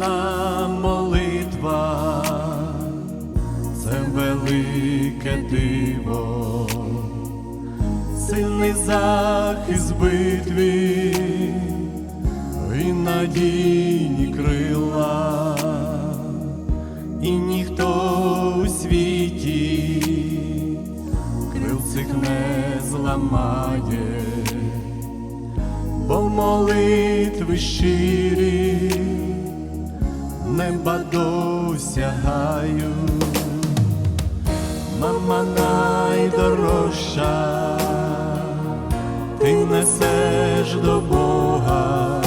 Мамина молитва, це велике диво, сильний захист битві. І надійні крила, і ніхто у світі крил цих не зламає. Бо молитви щирі неба досягаю, мама найдорожча, ти несеш до Бога,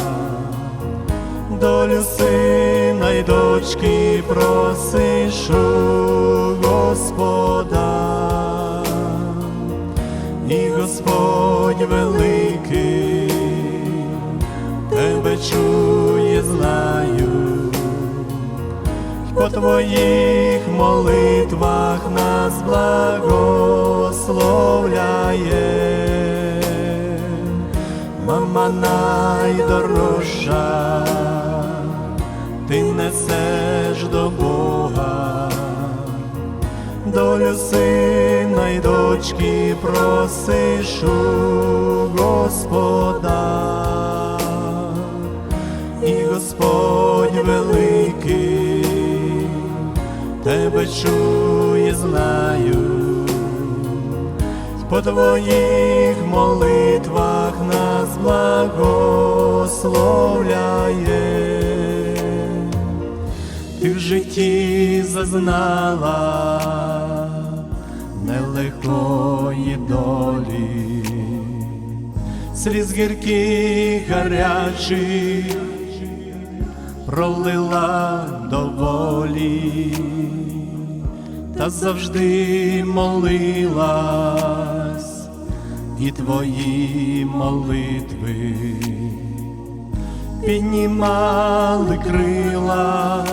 долю сина й дочки просиш у Господа, і Господь великий тебе чує, знаю, по твоїх молитвах нас благословляє, мама найдорожча, ти несеш до Бога, долю сина й дочки просиш у Господа тебе чує, знаю, по твоїх молитвах нас благословляє, ти в житті зазнала нелегкої долі. Сліз гірких гарячих пролила доволі, та завжди молилась, і твої молитви піднімали крила,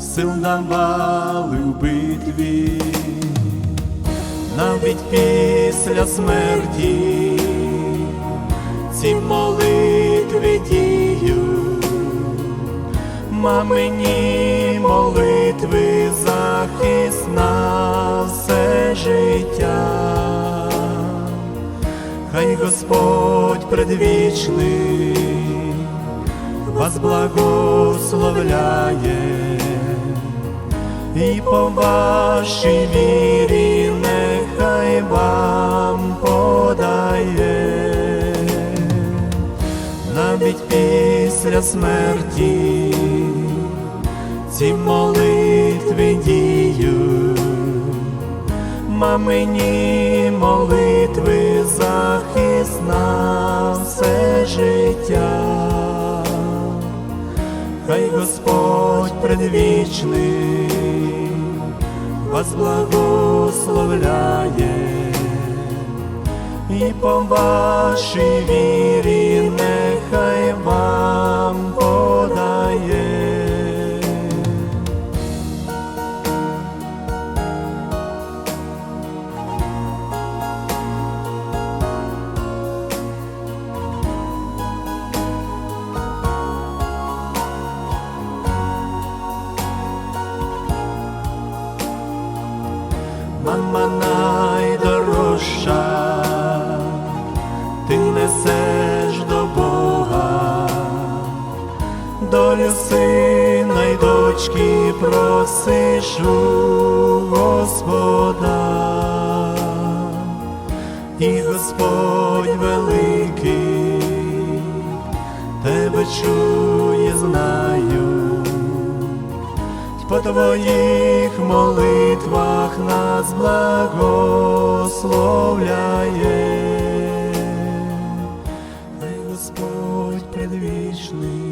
сил давали в битві. Навіть після смерті ці молитви діють, мамині хай Господь предвічний вас благословляє і по вашій вірі нехай вам подає, навіть після смерті ці молитви діють, мамині молитви захист на все життя. Хай Господь предвічний вас благословляє, і по вашій вірі нехай вам мама найдорожча, ти несеш до Бога, долю сина й дочки просиш у Господа, і Господь великий, тебе чує, знаю по твоїх молитвах нас благословляє, Ти Господь предвічний.